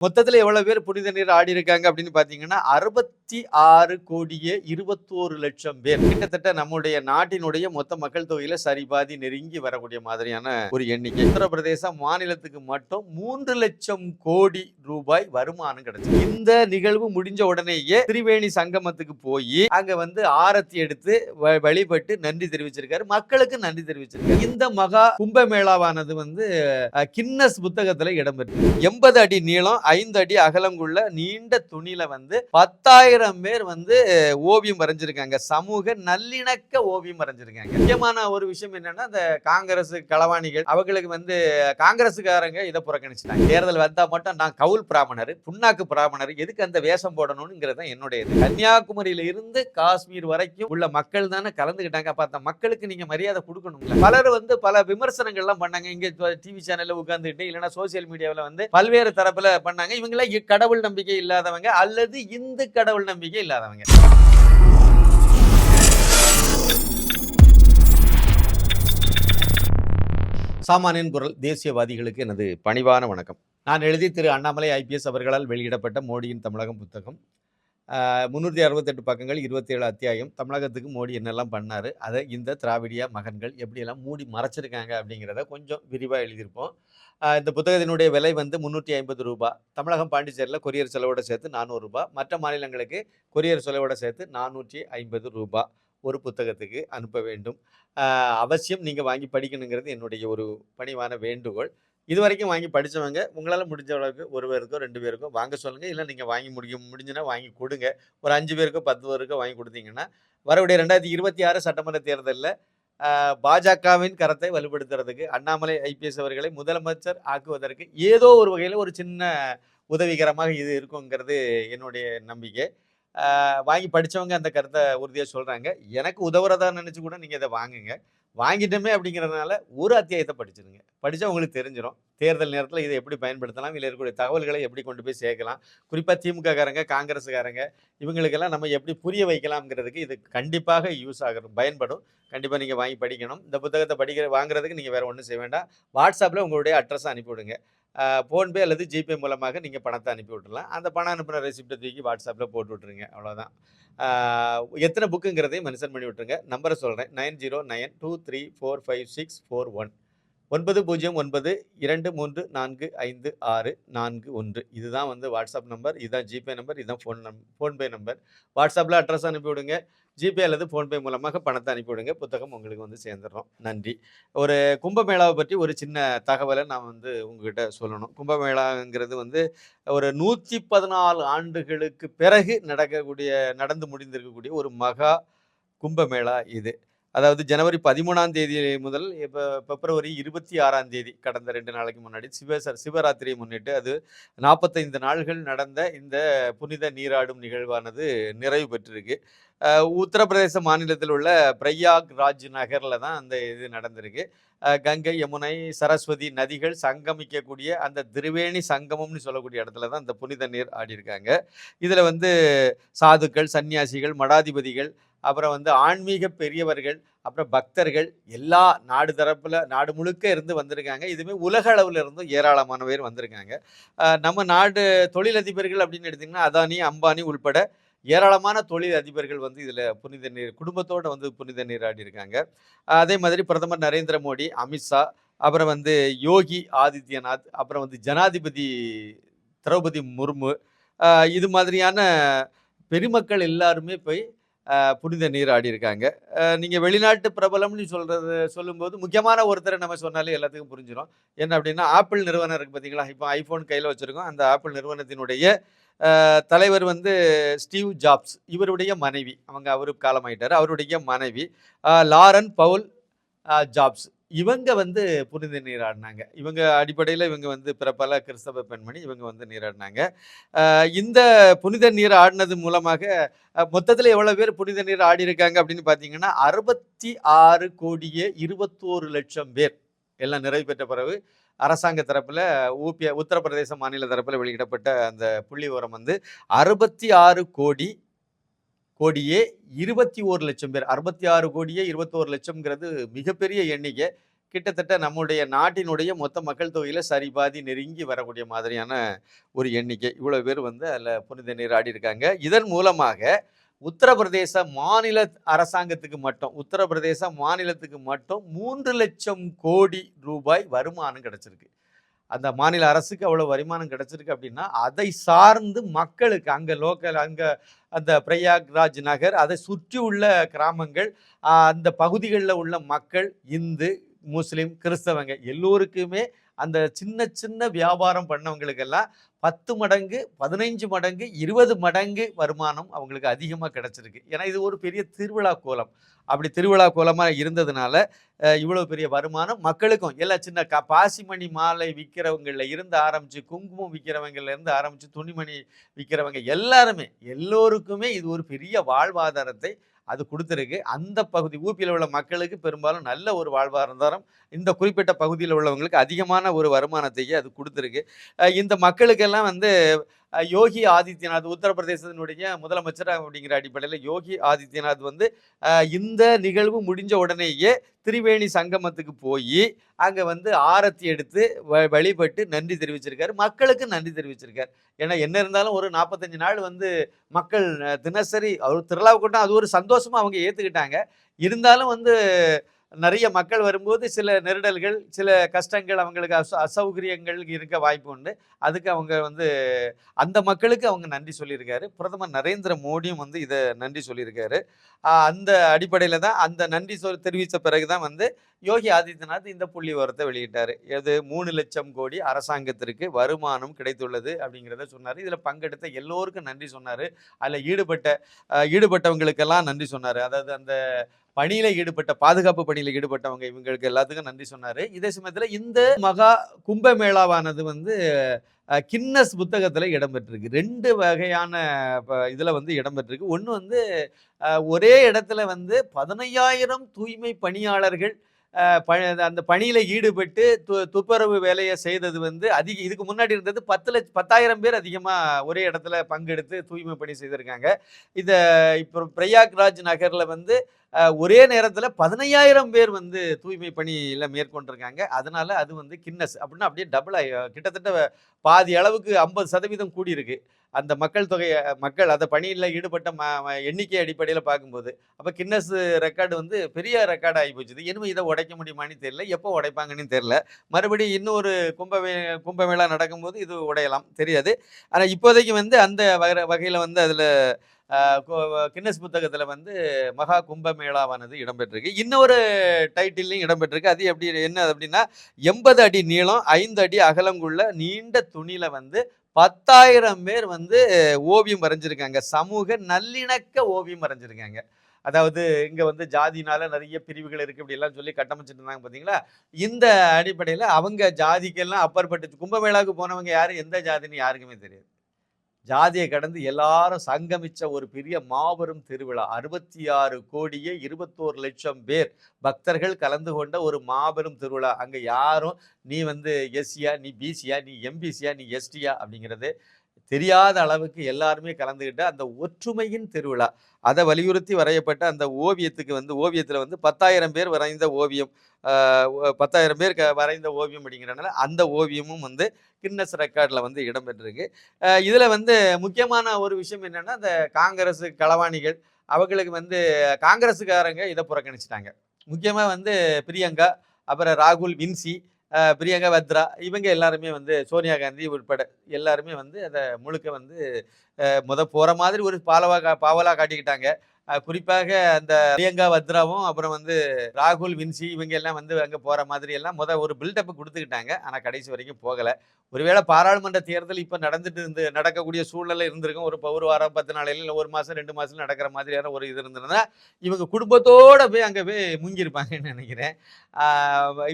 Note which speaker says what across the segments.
Speaker 1: மொத்தத்துல எவ்வளவு பேர் புனித நீர் ஆடி இருக்காங்க அப்படின்னு பாத்தீங்கன்னா அறுபத்தி ஆறு கோடியே இருபத்தோரு லட்சம் பேர். கிட்டத்தட்ட நம்முடைய நாட்டினுடைய மொத்த மக்கள் தொகையில சரிபாதி நெருங்கி வரக்கூடிய மாதிரியான ஒரு எண்ணிக்கை. உத்தரப்பிரதேச மாநிலத்துக்கு மட்டும் மூன்று லட்சம் கோடி ரூபாய் வருமானம் கிடைச்சு இந்த நிகழ்வு முடிஞ்ச உடனேயே திரிவேணி சங்கமத்துக்கு போய் அங்க வந்து ஆரத்தி எடுத்து வ- வழிபட்டு நன்றி தெரிவிச்சிருக்காரு. மக்களுக்கு நன்றி தெரிவிச்சிருக்காரு. இந்த மகா கும்பமேளாவானது வந்து கின்னஸ் புத்தகத்துல இடம்பெற்று எண்பது அடி நீளம் ஐந்து அடி அகலங்குள்ள நீண்ட துணியில வந்து பத்தாயிரம் பேர் வந்து ஓவியம் வரைஞ்சிருக்காங்க. சமூக நல்லிணக்க ஓவியம் வரைஞ்சிருக்காங்க. முக்கியமான ஒரு விஷயம் என்னன்னா இந்த காங்கிரஸ் களவாணிகள் அவங்களுக்கு வந்து காங்கிரஸுக்காரங்க இதை புறக்கணிச்சிட்டாங்க. தேர்தல் வந்தா மட்டும் நான் கவுல் பிராமணர் புண்ணாக்கு பிராமணர் எதுக்கு அந்த வேஷம் போடணும்ங்கிறது தான் என்னுடைய கன்னியாகுமரியில இருந்து காஷ்மீர் வரைக்கும் உள்ள மக்கள் தானே கலந்துக்கிட்டாங்க அப்ப அந்த மக்களுக்கு நீங்க மரியாதை கொடுக்கணும் பலர் வந்து பல விமர்சனங்கள்லாம் பண்ணாங்க. இங்க டிவி சேனல்ல உட்கார்ந்துட்டு இல்லைன்னா சோசியல் மீடியாவில் வந்து பல்வேறு தரப்புல பண்ணாங்க இவங்கள கடவுள் நம்பிக்கை இல்லாதவங்க அல்லது இந்து கடவுள் நம்பிக்கை இல்லாதவங்க. சாமானியன் குரல் தேசியவாதிகளுக்கு எனது பணிவான வணக்கம். நான் எழுதி திரு. அண்ணாமலை ஐபிஎஸ் அவர்களால் வெளியிடப்பட்ட மோடியின் தமிழகம் புத்தகம். முந்நூற்றி அறுபத்தெட்டு பக்கங்கள் இருபத்தேழு அத்தியாயம். தமிழகத்துக்கு மோடி என்னெல்லாம் பண்ணார் அதை இந்த திராவிடியா மகன்கள் எப்படியெல்லாம் மூடி மறைச்சிருக்காங்க அப்படிங்கிறத கொஞ்சம் விரிவாக எழுதியிருப்போம். இந்த புத்தகத்தினுடைய விலை வந்து முந்நூற்றி ஐம்பது ரூபாய் தமிழகம் பாண்டிச்சேரியில் கொரியர் செலவோட சேர்த்து நானூறுரூபா மற்ற மாநிலங்களுக்கு கொரியர் செலவோட சேர்த்து நானூற்றி ஐம்பது ரூபாய் ஒரு புத்தகத்துக்கு அனுப்ப வேண்டும். அவசியம் நீங்கள் வாங்கி படிக்கணுங்கிறது என்னுடைய ஒரு பணிவான வேண்டுகோள். இது வரைக்கும் வாங்கி படித்தவங்க உங்களால் முடிஞ்ச அளவுக்கு ஒரு பேருக்கோ ரெண்டு பேருக்கோ வாங்க சொல்லுங்கள் இல்லை நீங்கள் வாங்கி முடிக்க முடிஞ்சுன்னா வாங்கி கொடுங்க. ஒரு அஞ்சு பேருக்கோ பத்து பேருக்கோ வாங்கி கொடுத்தீங்கன்னா வரக்கூடிய ரெண்டாயிரத்தி இருபத்தி ஆறு சட்டமன்ற தேர்தலில் பாஜகவின் கரத்தை வலுப்படுத்துறதுக்கு அண்ணாமலை ஐபிஎஸ் அவர்களை முதலமைச்சர் ஆக்குவதற்கு ஏதோ ஒரு வகையில் ஒரு சின்ன உதவிகரமாக இது இருக்குங்கிறது என்னுடைய நம்பிக்கை. வாங்கி படித்தவங்க அந்த கருத்தை உறுதியாக சொல்கிறாங்க எனக்கு உதவுறதா நினச்சி கூட நீங்கள் இதை வாங்குங்க. வாங்கிட்டோமே அப்படிங்கிறதுனால ஒரு அத்தியாயத்தை படிச்சிருங்க. படித்தா உங்களுக்கு தெரிஞ்சிடும் தேர்தல் நேரத்தில் இதை எப்படி பயன்படுத்தலாம்? இதில் இருக்கக்கூடிய தகவல்களை எப்படி கொண்டு போய் சேர்க்கலாம்? குறிப்பாக திமுககாரங்க காங்கிரஸுக்காரங்க இவங்களுக்கெல்லாம் நம்ம எப்படி புரிய வைக்கலாம்ங்கிறதுக்கு இது கண்டிப்பாக யூஸ் ஆகணும் பயன்படும். கண்டிப்பாக நீங்கள் வாங்கி படிக்கணும். இந்த புத்தகத்தை படிக்கிற வாங்குறதுக்கு நீங்கள் வேறு ஒன்றும் செய்ய வேண்டாம். வாட்ஸ்அப்பில் உங்களுடைய அட்ரஸை அனுப்பிவிடுங்க. ஃபோன்பே அல்லது ஜிபே மூலமாக நீங்கள் பணத்தை அனுப்பி விட்டுறலாம் அந்த பணம் அனுப்பின ரெசிப்டை தூக்கி வாட்ஸ்அப்பில் போட்டு விட்ருங்க அவ்வளோதான் எத்தனை புக்குங்கிறதையும் மென்ஷன் பண்ணி விட்ருங்க நம்பரை சொல்கிறேன் nine zero nine two three four five six four one. ஒன்பது பூஜ்ஜியம் ஒன்பது இரண்டு மூன்று நான்கு ஐந்து ஆறு நான்கு ஒன்று. இதுதான் வந்து வாட்ஸ்அப் நம்பர் இதுதான் ஜிபே நம்பர் இதுதான் ஃபோன் நம் ஃபோன்பே நம்பர் வாட்ஸ்அப்பில் அட்ரஸ் அனுப்பிவிடுங்க. ஜிபே அல்லது ஃபோன்பே மூலமாக பணத்தை அனுப்பிவிடுங்க. புத்தகம் உங்களுக்கு வந்து சேர்ந்துடுறோம் நன்றி. ஒரு கும்பமேளாவை பற்றி ஒரு சின்ன தகவலை நான் வந்து உங்ககிட்ட சொல்லணும். கும்பமேளாங்கிறது வந்து ஒரு நூற்றி பதினாலு ஆண்டுகளுக்கு பிறகு நடக்கக்கூடிய நடந்து முடிந்திருக்கக்கூடிய ஒரு மகா கும்பமேளா இது. அதாவது ஜனவரி பதிமூணாம் தேதி முதல் இப்போ பிப்ரவரி இருபத்தி ஆறாம் தேதி கடந்த ரெண்டு நாளைக்கு முன்னாடி சிவசர் சிவராத்திரியை முன்னிட்டு அது நாற்பத்தைந்து நாள்கள் நடந்த இந்த புனித நீராடும் நிகழ்வானது நிறைவு பெற்றிருக்கு. உத்தரப்பிரதேச மாநிலத்தில் உள்ள பிரயாக் ராஜ் நகரில் தான் அந்த இது நடந்திருக்கு. கங்கை யமுனை சரஸ்வதி நதிகள் சங்கமிக்கக்கூடிய அந்த திரிவேணி சங்கமம்னு சொல்லக்கூடிய இடத்துல தான் இந்த புனித நீர் ஆடியிருக்காங்க. இதில் வந்து சாதுக்கள் சன்னியாசிகள் மடாதிபதிகள் அப்புறம் வந்து ஆன்மீக பெரியவர்கள் அப்புறம் பக்தர்கள் எல்லா நாடு தரப்பில் நாடு முழுக்க இருந்து வந்திருக்காங்க. இதுவுமே உலக அளவில் இருந்தும் ஏராளமான பேர் வந்திருக்காங்க. நம்ம நாடு தொழிலதிபர்கள் அப்படின்னு எடுத்திங்கன்னா அதானி அம்பானி உள்பட ஏராளமான தொழில் அதிபர்கள் வந்து இதில் புனித நீர் குடும்பத்தோடு வந்து புனித நீராடி இருக்காங்க. அதே மாதிரி பிரதமர் நரேந்திர மோடி அமித்ஷா அப்புறம் வந்து யோகி ஆதித்யநாத் அப்புறம் வந்து ஜனாதிபதி திரௌபதி முர்மு இது மாதிரியான பெருமக்கள் எல்லாருமே போய் புனித நீர் இருக்காங்க. நீங்கள் வெளிநாட்டு பிரபலம்னு சொல்கிறது சொல்லும்போது முக்கியமான ஒருத்தரை நம்ம சொன்னாலே எல்லாத்துக்கும் புரிஞ்சிடும் என்ன அப்படின்னா ஆப்பிள் நிறுவனம் இருக்குது பார்த்தீங்களா இப்போ ஐஃபோன் கையில் வச்சுருக்கோம். அந்த ஆப்பிள் நிறுவனத்தினுடைய தலைவர் வந்து ஸ்டீவ் ஜாப்ஸ் இவருடைய மனைவி. அவங்க அவரு காலமாயிட்டார். அவருடைய மனைவி லாரன் பவுல் ஜாப்ஸ். இவங்க வந்து புனித நீராடினாங்க. இவங்க அடிப்படையில் இவங்க வந்து பிறப்பல கிறிஸ்தவ பெண்மணி இவங்க வந்து நீராடினாங்க. இந்த புனித நீர் ஆடினது மூலமாக மொத்தத்தில் எவ்வளோ பேர் புனித நீர் ஆடி இருக்காங்க அப்படின்னு பார்த்தீங்கன்னா அறுபத்தி ஆறு கோடியே இருபத்தோரு லட்சம் பேர். எல்லாம் நிறைவு பெற்ற பிறகு அரசாங்க தரப்பில் ஊபிய உத்தரப்பிரதேச மாநில தரப்பில் வெளியிடப்பட்ட அந்த புள்ளி விவரம் வந்து அறுபத்தி ஆறு கோடி கோடியே இருபத்தி ஓரு லட்சம் பேர் அறுபத்தி ஆறு கோடியே இருபத்தோரு லட்சம்ங்கிறது மிகப்பெரிய எண்ணிக்கை கிட்டத்தட்ட நம்முடைய நாட்டினுடைய மொத்த மக்கள் தொகையில சரிபாதி நெருங்கி வரக்கூடிய மாதிரியான ஒரு எண்ணிக்கை. இவ்வளோ பேர் வந்து அதில் புனித நீராடி இருக்காங்க. இதன் மூலமாக உத்தரப்பிரதேச மாநில அரசாங்கத்துக்கு மட்டும் உத்தரப்பிரதேச மாநிலத்துக்கு மட்டும் 3,00,000 கோடி ரூபாய் வருமானம் கிடச்சிருக்கு. அந்த மாநில அரசுக்கு அவ்வளோ வருமானம் கிடச்சிருக்கு அப்படின்னா, அதை சார்ந்து மக்களுக்கு அங்கே லோக்கல் அங்கே அந்த பிரயாக்ராஜ் நகர், அதை சுற்றி உள்ள கிராமங்கள், அந்த பகுதிகளில் உள்ள மக்கள், இந்து, முஸ்லீம் கிறிஸ்தவங்க எல்லோருக்குமே அந்த சின்ன சின்ன வியாபாரம் பண்ணவங்களுக்கெல்லாம் 10 மடங்கு, 15 மடங்கு, 20 மடங்கு வருமானம் அவங்களுக்கு அதிகமாக கிடச்சிருக்கு ஏன்னா இது ஒரு பெரிய திருவிழா கோலம். அப்படி திருவிழா கோலமாக இருந்ததுனால, இவ்வளோ பெரிய வருமானம் மக்களுக்கும் எல்லாம் சின்ன க பாசிமணி மாலை விற்கிறவங்களில் இருந்து ஆரம்பித்து குங்குமம் விற்கிறவங்கள்லேருந்து ஆரம்பித்து துணிமணி விற்கிறவங்க எல்லாருமே, எல்லோருக்குமே இது ஒரு பெரிய வாழ்வாதாரத்தை அது கொடுத்துருக்கு. அந்த பகுதி ஊபியில் உள்ள மக்களுக்கு பெரும்பாலும் நல்ல ஒரு வாழ்வாதாரம், இந்த குறிப்பிட்ட பகுதியில் உள்ளவங்களுக்கு அதிகமான ஒரு வருமானத்தையே அது கொடுத்துருக்கு. இந்த மக்களுக்கெல்லாம் வந்து யோகி ஆதித்யநாத் உத்தரப்பிரதேசத்தினுடைய முதலமைச்சர் அப்படிங்கிற அடிப்படையில் யோகி ஆதித்யநாத் வந்து இந்த நிகழ்வு முடிஞ்ச உடனேயே திரிவேணி சங்கமத்துக்கு போய் அங்கே வந்து ஆரத்தி எடுத்து வ வழிபட்டு நன்றி தெரிவிச்சிருக்காரு. மக்களுக்கு நன்றி தெரிவிச்சிருக்காரு. ஏன்னா என்ன இருந்தாலும் ஒரு 45 நாள் வந்து மக்கள் தினசரி அவர் திருவிழாவுக்கு அது ஒரு சந்தோஷமாக அவங்க ஏற்றுக்கிட்டாங்க இருந்தாலும் வந்து நிறைய மக்கள் வரும்போது சில நெருடல்கள், சில கஷ்டங்கள் அவங்களுக்கு அச அசௌகரியங்கள் இருக்க வாய்ப்பு உண்டு. அதுக்கு அவங்க வந்து அந்த மக்களுக்கு அவங்க நன்றி சொல்லியிருக்காரு. பிரதமர் நரேந்திர மோடியும் வந்து இதை நன்றி சொல்லியிருக்காரு. அந்த அடிப்படையில் தான் அந்த நன்றி சொல் தெரிவித்த பிறகு தான் வந்து யோகி ஆதித்யநாத் இந்த புள்ளிவிவரத்த வெளியிட்டார் எது 3,00,000 கோடி அரசாங்கத்திற்கு வருமானம் கிடைத்துள்ளது அப்படிங்கிறத சொன்னார் இதில் பங்கெடுத்த எல்லோருக்கும் நன்றி சொன்னார் அதில் ஈடுபட்ட ஈடுபட்டவங்களுக்கெல்லாம் நன்றி சொன்னார் அதாவது அந்த பணியில ஈடுபட்ட பாதுகாப்பு பணியில ஈடுபட்டவங்க இவங்களுக்கு எல்லாத்துக்கும் நன்றி சொன்னாரு. இதே சமயத்துல இந்த மகா கும்பமேளாவானது வந்து கின்னஸ் புத்தகத்தில் இடம்பெற்றிருக்கு. ரெண்டு வகையான ப இதில் வந்து இடம்பெற்றிருக்கு. ஒன்று வந்து ஒரே இடத்துல வந்து 15,000 தூய்மை பணியாளர்கள் ப அந்த பணியில் ஈடுபட்டு து துப்புரவு வேலையை செய்தது வந்து அதிக இதுக்கு முன்னாடி இருந்தது 10 லட்ச 10,000 பேர் அதிகமாக ஒரே இடத்துல பங்கெடுத்து தூய்மை பணி செய்திருக்காங்க. இந்த இப்போ பிரயாக்ராஜ் நகரில் வந்து ஒரே நேரத்தில் பதினையாயிரம் பேர் வந்து தூய்மை பணியில் மேற்கொண்டிருக்காங்க. அதனால அது வந்து கின்னஸ் அப்படின்னா அப்படியே டபுள் ஆகி கிட்டத்தட்ட பாதி அளவுக்கு 50% கூடியிருக்கு. அந்த மக்கள் தொகையை மக்கள் அந்த பணியில் ஈடுபட்ட ம எண்ணிக்கை அடிப்படையில் பார்க்கும்போது. அப்போ கின்னஸ் ரெக்கார்டு வந்து பெரிய ரெக்கார்ட் ஆகி போச்சு. இனிமேல் இதை உடைக்க முடியுமான்னு தெரியல. எப்போ உடைப்பாங்கன்னு தெரியல. மறுபடியும் இன்னொரு கும்பமே கும்பமேளா நடக்கும்போது இது உடையலாம். தெரியாது. ஆனால் இப்போதைக்கு வந்து அந்த வக வகையில் வந்து அதில் கின்னஸ் புத்தகத்தில் வந்து மகா கும்பமேளாவானது இடம்பெற்றிருக்கு. இன்னொரு டைட்டில்லையும் இடம்பெற்றிருக்கு. அது எப்படி என்ன அப்படின்னா 80 அடி நீளம், ஐந்து அடி அகலங்குள்ள நீண்ட துணியில் வந்து 10,000 பேர் வந்து ஓவியம் வரைஞ்சிருக்காங்க. சமூக நல்லிணக்க ஓவியம் வரைஞ்சிருக்காங்க. அதாவது இங்கே வந்து ஜாதினால நிறைய பிரிவுகள் இருக்குது இப்படிலாம் சொல்லி கட்டமைச்சிட்டு இருந்தாங்க பார்த்தீங்களா? இந்த அடிப்படையில் அவங்க ஜாதிக்கெல்லாம் அப்பாற்பட்டு கும்பமேளாவுக்கு போனவங்க யார் எந்த ஜாதின்னு யாருக்குமே தெரியாது. ஜாதியை கடந்து எல்லாரும் சங்கமிச்ச ஒரு பெரிய மாபெரும் திருவிழா. 66 கோடியே 21,00,000 பேர் பக்தர்கள் கலந்து கொண்ட ஒரு மாபெரும் திருவிழா. அங்க யாரும் நீ வந்து எஸ்சியா, நீ பிசியா, நீ எம்பிசியா, நீ எஸ்டியா அப்படிங்கிறது தெரியாத அளவுக்கு எல்லாருமே கலந்துக்கிட்ட அந்த ஒற்றுமையின் திருவிழா. அதை வலியுறுத்தி வரையப்பட்ட அந்த ஓவியத்துக்கு வந்து ஓவியத்தில் வந்து 10,000 பேர் வரைந்த ஓவியம். பத்தாயிரம் பேர் க வரைந்த ஓவியம் அப்படிங்கிறனால அந்த ஓவியமும் வந்து கின்னஸ் ரெக்கார்டில் வந்து இடம்பெற்றிருக்கு. இதில் வந்து முக்கியமான ஒரு விஷயம் என்னன்னா, அந்த காங்கிரஸ் களவாணிகள் அவங்களுக்கு வந்து காங்கிரஸுக்காரங்க இதை புறக்கணிச்சுட்டாங்க. முக்கியமாக வந்து பிரியங்கா, அப்புறம் ராகுல், வின்சி, பிரியங்கா வத்ரா இவங்க எல்லாருமே வந்து சோனியா காந்தி உட்பட எல்லாருமே வந்து அதை முழுக்க வந்து முத போகிற மாதிரி ஒரு பாலவா கா பாவலா காட்டிக்கிட்டாங்க. குறிப்பாக அந்த பிரியங்கா வத்ராவும், அப்புறம் வந்து ராகுல், வின்சி இவங்க எல்லாம் வந்து அங்கே போகிற மாதிரி எல்லாம் முத ஒரு பில்டப் கொடுத்துக்கிட்டாங்க ஆனால் கடைசி வரைக்கும் போகலை ஒருவேளை பாராளுமன்ற தேர்தல் இப்போ நடந்துட்டு இருந்து நடக்கக்கூடிய சூழ்நிலை இருந்திருக்கும். ஒரு ஒரு வாரம் 10 நாளையில இல்லை ஒரு மாதம் ரெண்டு மாதம் நடக்கிற மாதிரியான ஒரு இது இருந்திருந்தா, இவங்க குடும்பத்தோடு போய் அங்கே போய் முங்கியிருப்பாங்கன்னு நினைக்கிறேன்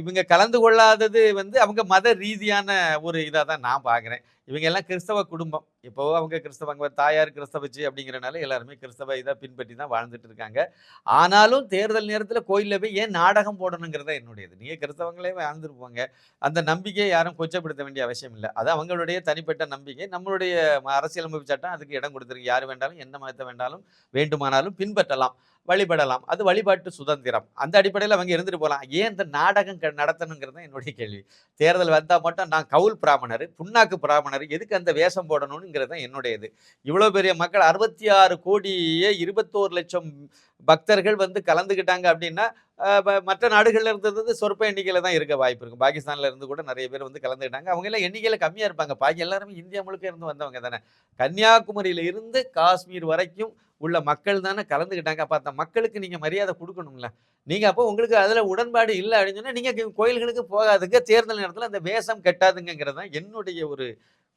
Speaker 1: இவங்க கலந்து கொள்ளாதது வந்து அவங்க மத ரீதியான ஒரு இதாக தான் நான் பார்க்குறேன். இவங்க எல்லாம் கிறிஸ்தவ குடும்பம். இப்போ அவங்க கிறிஸ்தவங்க தாயார் கிறிஸ்தவச்சு அப்படிங்கிறனால எல்லாருமே கிறிஸ்தவ இதை பின்பற்றி தான் வாழ்ந்துட்டு இருக்காங்க. ஆனாலும் தேர்தல் நேரத்தில் கோயிலில் போய் ஏன் நாடகம் போடணுங்கிறத என்னுடையது. நீங்கள் கிறிஸ்தவங்களே வாழ்ந்துருப்பாங்க அந்த நம்பிக்கையை யாரும் கொச்சப்படுத்த வேண்டிய அவசியம் இல்லை அது அவங்களுடைய தனிப்பட்ட நம்பிக்கை. நம்மளுடைய அரசியலமைப்பு சட்டம் அதுக்கு இடம் கொடுத்துருக்கு யார் வேண்டாலும் எந்த மதத்தை வேண்டாலும் வேண்டுமானாலும் பின்பற்றலாம். வழிபடலாம். அது வழிபாட்டு சுதந்திரம். அந்த அடிப்படையில் அவங்க இருந்துட்டு போகலாம் ஏன் இந்த நாடகம் க- நடத்தணுங்கிறது என்னுடைய கேள்வி. தேர்தல் வந்தால் மட்டும் நான் கவுல் பிராமணர் புண்ணாக்கு பிராமணர் எதுக்கு அந்த வேஷம் போடணுங்கிறது தான் என்னுடையது. இவ்வளோ பெரிய மக்கள் அறுபத்தி ஆறு கோடியே இருபத்தோரு லட்சம் பக்தர்கள் வந்து கலந்துக்கிட்டாங்க அப்படின்னா மற்ற நாடுகளில் இருந்தது சொற்ப எண்ணிக்கையில் தான் இருக்க வாய்ப்பு இருக்கும். பாகிஸ்தானில் இருந்து கூட நிறைய பேர் வந்து கலந்துக்கிட்டாங்க அவங்க எல்லாம் எண்ணிக்கையில் கம்மியாக இருப்பாங்க. பாக்கி எல்லாருமே இந்தியா முழுக்க இருந்து வந்தவங்க தானே. கன்னியாகுமரியில இருந்து காஷ்மீர் வரைக்கும் உள்ள மக்கள் தானே கலந்துக்கிட்டாங்க அப்போ அந்த மக்களுக்கு நீங்கள் மரியாதை கொடுக்கணும்ல. நீங்கள் அப்போ உங்களுக்கு அதில் உடன்பாடு இல்லை அப்படின்னு சொன்னால் நீங்கள் கோயில்களுக்கு போகாதுங்க. தேர்தல் நேரத்தில் அந்த வேஷம் கெட்டாதுங்கிறது தான் என்னுடைய ஒரு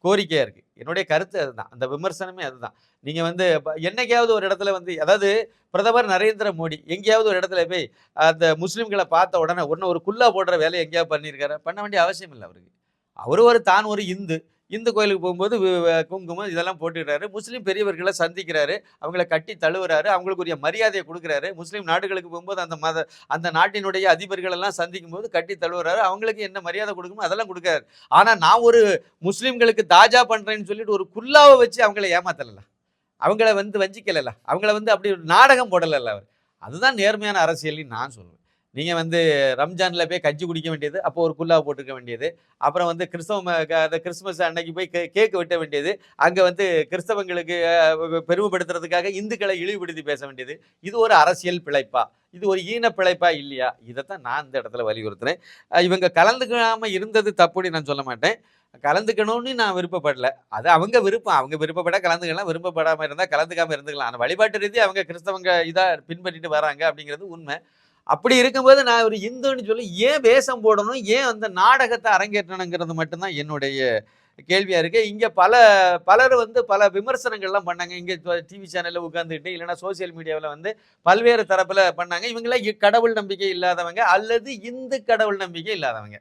Speaker 1: கோரிக்கையாக இருக்குது என்னுடைய கருத்து அதுதான். அந்த விமர்சனமே அதுதான். நீங்கள் வந்து ப- என்னைக்காவது ஒரு இடத்துல வந்து அதாவது பிரதமர் நரேந்திர மோடி எங்கேயாவது ஒரு இடத்துல போய் அந்த முஸ்லீம்களை பார்த்த உடனே ஒன்று ஒரு குல்லா போடுற வேலையை எங்கேயாவது பண்ணியிருக்காரு? பண்ண வேண்டிய அவசியம் இல்லை அவருக்கு. அவர் ஒரு தான் ஒரு இந்து. இந்து கோயிலுக்கு போகும்போது குங்குமம் இதெல்லாம் போட்டுக்கிறாரு. முஸ்லீம் பெரியவர்களை சந்திக்கிறாரு. அவங்கள கட்டி தழுவுறாரு. அவங்களுக்குரிய மரியாதையை கொடுக்குறாரு. முஸ்லீம் நாடுகளுக்கு போகும்போது அந்த மத அந்த நாட்டினுடைய அதிபர்களெல்லாம் சந்திக்கும் போது கட்டி தழுவுறாரு. அவங்களுக்கு என்ன மரியாதை கொடுக்குமோ அதெல்லாம் கொடுக்குறாரு. ஆனால் நான் ஒரு முஸ்லீம்களுக்கு தாஜா பண்ணுறேன்னு சொல்லிட்டு ஒரு குல்லாவை வச்சு அவங்கள ஏமாத்தலாம் அவங்கள வந்து வஞ்சிக்கல அவங்கள வந்து அப்படி ஒரு நாடகம் போடலைல்ல அவர். அதுதான் நேர்மையான அரசியல்னு நான் சொல்லுவேன் நீங்கள் வந்து ரம்ஜானில் போய் கஞ்சி குடிக்க வேண்டியது அப்போ ஒரு குல்லா போட்டுக்க வேண்டியது. அப்புறம் வந்து கிறிஸ்தவ அந்த கிறிஸ்துமஸ் அன்னைக்கு போய் கே கேக்கு வெட்ட வேண்டியது. அங்கே வந்து கிறிஸ்தவங்களுக்கு பெருமைப்படுத்துறதுக்காக இந்துக்களை இழிவுபடுத்தி பேச வேண்டியது. இது ஒரு அரசியல் பிழைப்பா? இது ஒரு ஈன பிழைப்பா இல்லையா? இதை தான் நான் இந்த இடத்துல வலியுறுத்துறேன். இவங்க கலந்துக்காமல் இருந்தது தப்புன்னு நான் சொல்ல மாட்டேன். கலந்துக்கணும்னு நான் விருப்பப்படல. அது அவங்க விருப்பம். அவங்க விருப்பப்பட கலந்துக்கலாம். விருப்பப்படாமல் இருந்தால் கலந்துக்காம இருந்துக்கலாம். ஆனால் வழிபாட்டு ரீதி அவங்க கிறிஸ்தவங்க இதாக பின்பற்றிட்டு வராங்க அப்படிங்கிறது உண்மை. அப்படி இருக்கும்போது நான் ஒரு இந்துன்னு சொல்லி ஏன் வேஷம் போடணும்? ஏன் அந்த நாடகத்தை அரங்கேற்றணுங்கிறது மட்டும்தான் என்னுடைய கேள்வியாக இருக்குது இங்கே பல பலர் வந்து பல விமர்சனங்கள்லாம் பண்ணாங்க. இங்கே டிவி சேனலில் உட்காந்துக்கிட்டு இல்லைன்னா சோசியல் மீடியாவில் வந்து பல்வேறு தரப்பில் பண்ணாங்க. இவங்களாம் இ- கடவுள் நம்பிக்கை இல்லாதவங்க அல்லது இந்து கடவுள் நம்பிக்கை இல்லாதவங்க.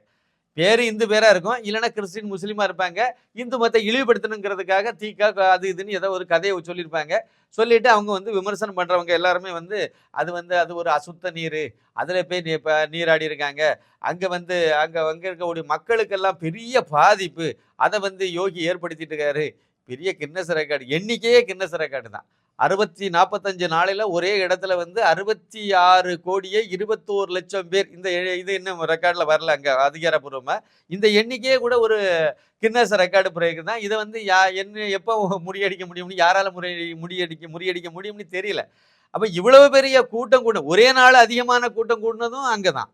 Speaker 1: பேர் இந்து பேராக இருக்கும். இல்லைன்னா கிறிஸ்டின் முஸ்லீமாக இருப்பாங்க. இந்து மதத்தை இழிவுபடுத்தணுங்கிறதுக்காக தீக்கா அது இதுன்னு ஏதோ ஒரு கதையை சொல்லியிருப்பாங்க. சொல்லிவிட்டு அவங்க வந்து விமர்சனம் பண்ணுறவங்க எல்லாருமே வந்து அது வந்து அது ஒரு அசுத்த நீர். அதில் போய் நீ இப்போ நீராடி இருக்காங்க. அங்கே வந்து அங்கே அங்கே இருக்கக்கூடிய மக்களுக்கெல்லாம் பெரிய பாதிப்பு. அதை வந்து யோகி ஏற்படுத்திட்டு இருக்காரு பெரிய கின்னஸ் ரெக்கார்டு எண்ணிக்கையே கின்னஸ் ரெக்கார்டு தான் அறுபத்தி நாற்பத்தஞ்சு நாளில் ஒரே இடத்துல வந்து அறுபத்தி ஆறு கோடியே இருபத்தோரு லட்சம் பேர். இந்த இது இன்னும் ரெக்கார்டில் வரல அங்கே அதிகாரப்பூர்வமாக இந்த எண்ணிக்கையே கூட ஒரு கின்னஸ் ரெக்கார்டு பிரேக்கு தான். இதை வந்து யா என்ன எப்போ முறியடிக்க முடியும்னு யாரால முறை முறியடிக்க முறியடிக்க முடியும்னு தெரியல. அப்போ இவ்வளவு பெரிய கூட்டம் கூட ஒரே நாள் அதிகமான கூட்டம் கூடினதும் அங்கே தான்.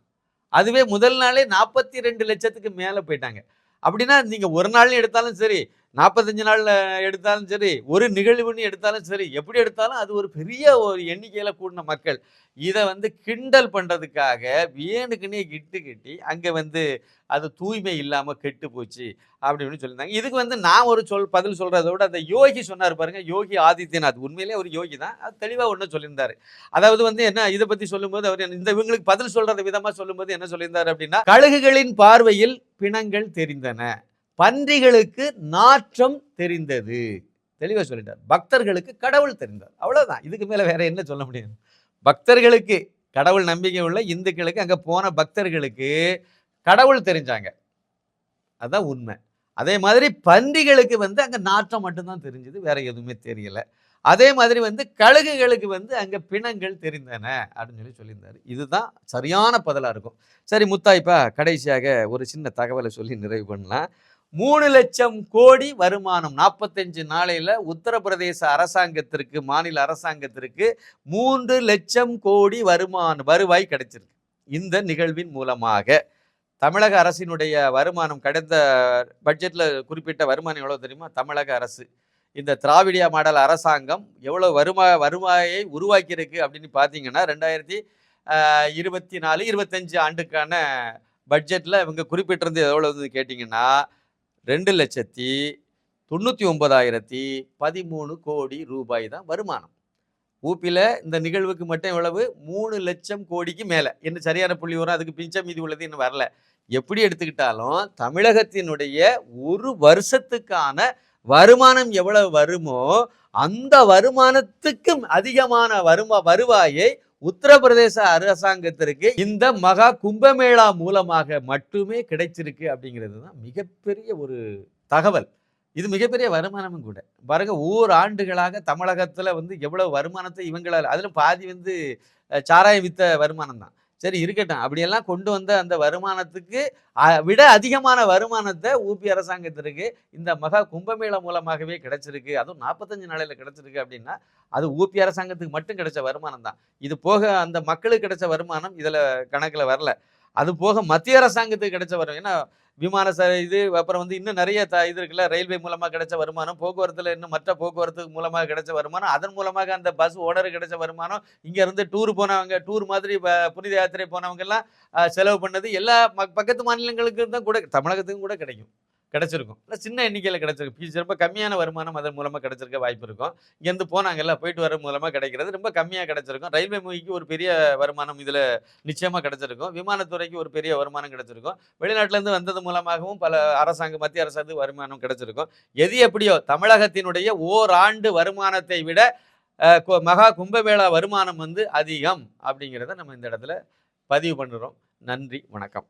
Speaker 1: அதுவே முதல் நாளே நாற்பத்தி ரெண்டு லட்சத்துக்கு மேலே போயிட்டாங்க. அப்படின்னா நீங்கள் ஒரு நாள் எடுத்தாலும் சரி நாற்பத்தஞ்சு நாளில் எடுத்தாலும் சரி ஒரு நிகழ்வுன்னு எடுத்தாலும் சரி எப்படி எடுத்தாலும் அது ஒரு பெரிய ஒரு எண்ணிக்கையில் கூடின மக்கள். இதை வந்து கிண்டல் பண்ணுறதுக்காக வேணுக்குன்னே கிட்டு கட்டி அங்கே வந்து அது தூய்மை இல்லாமல் கெட்டு போச்சு அப்படின்னு சொல்லியிருந்தாங்க. இதுக்கு வந்து நான் ஒரு சொல் பதில் சொல்கிறத விட அந்த யோகி சொன்னார் பாருங்க யோகி ஆதித்யநாத். உண்மையிலே ஒரு யோகி தான். அது தெளிவாக ஒன்று சொல்லியிருந்தாரு. அதாவது வந்து என்ன இதை பற்றி சொல்லும்போது அவர் இந்த இவங்களுக்கு பதில் சொல்றது விதமாக சொல்லும்போது என்ன சொல்லியிருந்தாரு அப்படின்னா கழுகுகளின் பார்வையில் பிணங்கள் தெரிந்தன. பன்றிகளுக்கு நாற்றம் தெரிந்தது. தெளிவாக சொல்லிட்டார். பக்தர்களுக்கு கடவுள் தெரிந்தார். அவ்வளோதான் இதுக்கு மேலே வேற என்ன சொல்ல முடியாது பக்தர்களுக்கு கடவுள் நம்பிக்கை உள்ள இந்துக்களுக்கு அங்கே போன பக்தர்களுக்கு கடவுள் தெரிஞ்சாங்க. அதுதான் உண்மை. அதே மாதிரி பன்றிகளுக்கு வந்து அங்கே நாற்றம் மட்டும்தான் தெரிஞ்சது வேற எதுவுமே தெரியல. அதே மாதிரி வந்து கழுகுகளுக்கு வந்து அங்கே பிணங்கள் தெரிந்தன அப்படின்னு சொல்லி சொல்லியிருந்தார். இதுதான் சரியான பதிலாக இருக்கும். சரி முத்தாய்ப்பா கடைசியாக ஒரு சின்ன தகவலை சொல்லி நிறைவு பண்ணலாம். மூணு லட்சம் கோடி வருமானம். நாற்பத்தஞ்சு நாளையில் உத்தரப்பிரதேச அரசாங்கத்திற்கு மாநில அரசாங்கத்திற்கு மூன்று லட்சம் கோடி வருமானம் வருவாய் கிடைச்சிருக்கு. இந்த நிகழ்வின் மூலமாக தமிழக அரசினுடைய வருமானம் கடந்த பட்ஜெட்டில் குறிப்பிட்ட வருமானம் எவ்வளவு தெரியுமா? தமிழக அரசு. இந்த திராவிடியா மாடல் அரசாங்கம் எவ்வளோ வருமா வருவாயை உருவாக்கியிருக்கு அப்படின்னு பார்த்தீங்கன்னா ரெண்டாயிரத்தி இருபத்தி நாலு இருபத்தஞ்சு ஆண்டுக்கான பட்ஜெட்டில் இவங்க குறிப்பிட்டிருந்து எவ்வளவு கேட்டிங்கன்னா ரெண்டு லட்சத்தி தொண்ணூற்றி ஒன்பதாயிரத்தி பதிமூணு கோடி ரூபாய் தான் வருமானம். ஊப்பியில் இந்த நிகழ்வுக்கு மட்டும் எவ்வளவு? மூணு லட்சம் கோடிக்கு மேலே. என்ன சரியான புள்ளி வரும்? அதுக்கு பிஞ்சம் மீதி உள்ளது இன்னும் வரல. எப்படி எடுத்துக்கிட்டாலும் தமிழகத்தினுடைய ஒரு வருஷத்துக்கான வருமானம் எவ்வளவு வருமோ அந்த வருமானத்துக்கும் அதிகமான வருமா வருவாயை உத்தரப்பிரதேச அரசாங்கத்திற்கு இந்த மகா கும்பமேளா மூலமாக மட்டுமே கிடைச்சிருக்கு அப்படிங்கிறது தான் மிகப்பெரிய ஒரு தகவல். இது மிகப்பெரிய வருமானமும் கூட. பாருங்க ஓர் ஆண்டுகளாக தமிழகத்தில் வந்து எவ்வளோ வருமானத்தை இவங்களால் அதில் பாதி வந்து சாராயம் வித்த வருமானம் தான். சரி இருக்கட்டும். அப்படியெல்லாம் கொண்டு வந்த அந்த வருமானத்துக்கு விட அதிகமான வருமானத்தை ஊபி அரசாங்கத்திற்கு இந்த மகா கும்பமேளா மூலமாகவே கிடைச்சிருக்கு. அதுவும் நாற்பத்தஞ்சு நாளையில் கிடைச்சிருக்கு அப்படின்னா அது ஊபி அரசாங்கத்துக்கு மட்டும் கிடைச்ச வருமானம் தான். இது போக அந்த மக்களுக்கு கிடைச்ச வருமானம் இதில் கணக்கில் வரல. அது போக மத்திய அரசாங்கத்துக்கு கிடைச்ச வரும் ஏன்னா விமான ச இது அப்புறம் வந்து இன்னும் நிறைய த இது இருக்குல்ல ரயில்வே மூலமாக கிடைச்ச வருமானம் போக்குவரத்தில் இன்னும் மற்ற போக்குவரத்து மூலமாக கிடைச்ச வருமானம் அதன் மூலமாக அந்த பஸ் ஓனர் கிடைச்ச வருமானம் இங்கேருந்து டூர் போனவங்க டூர் மாதிரி புனித யாத்திரை போனவங்கெல்லாம் செலவு பண்ணது எல்லா ம பக்கத்து மாநிலங்களுக்கு தான் கூட தமிழகத்துக்கும் கூட கிடைக்கும். கிடச்சிருக்கும். இல்லை சின்ன எண்ணிக்கையில் கிடச்சிருக்கும். ஃபீஸ் ரொம்ப கம்மியான வருமானம் அதன் மூலமாக கிடச்சிருக்க வாய்ப்பு இருக்கும். இங்கேருந்து போனாங்கல்ல போயிட்டு வர மூலமாக கிடைக்கிறது ரொம்ப கம்மியாக கிடச்சிருக்கும். ரயில்வே மூவிக்கு ஒரு பெரிய வருமானம் இதில் நிச்சயமாக கிடைச்சிருக்கும். விமானத்துறைக்கு ஒரு பெரிய வருமானம் கிடச்சிருக்கும். வெளிநாட்டிலேருந்து வந்தது மூலமாகவும் பல அரசாங்கம் மத்திய அரசாங்கு வருமானம் கிடச்சிருக்கும். எது எப்படியோ தமிழகத்தினுடைய ஓராண்டு வருமானத்தை விட கு- மகா கும்பமேளா வருமானம் வந்து அதிகம். அப்படிங்கிறத நம்ம இந்த இடத்துல பதிவு பண்ணுறோம் நன்றி வணக்கம்.